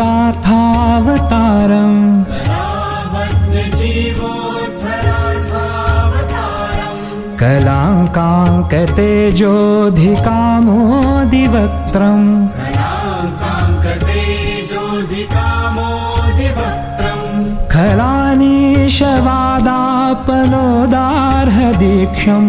राथावतारम् कलाङ्काङ्कतेजोऽधिकामोदिवक्त्रम् खलानिशवादापलोदार्हदीक्षम्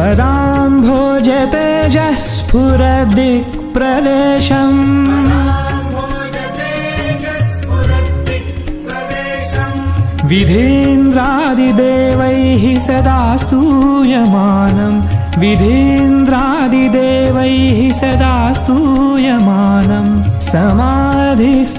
पदाम्भोजतेजः स्फुरदिक्प्रदेशम् विधीन्द्रादिदेवैः सदा स्तूयमानम् विधीन्द्रादिदेवैः सदा स्तूयमानम् समाधिस्थमूर्तिम्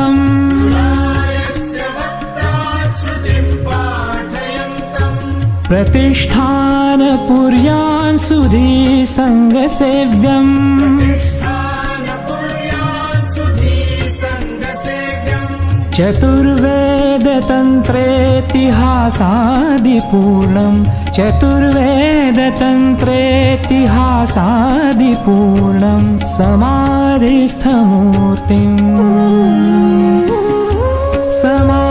प्रतिष्ठानपुर्यान् सुधी सङ्गसेव्यम्। चतुर्वेदतन्त्रेतिहासादिपूर्णम्। चतुर्वेदतन्त्रेतिहासादिपूर्णम्। समाधिस्थमूर्तिम्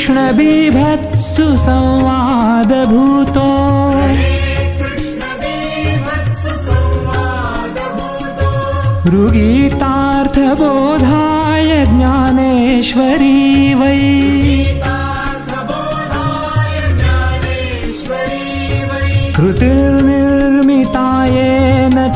कृष्णबीभत्सु संवादभूतो ऋगीतार्थबोधाय ज्ञानेश्वरी वै। कृतिर्निर्मितायेन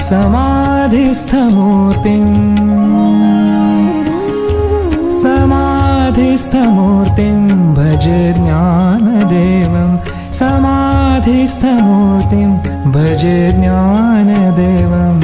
समाधिस्थमूर्तिम्। समाधिस्थमूर्तिं भज ज्ञानदेवं समाधिस्थमूर्तिं भज ज्ञानदेवम्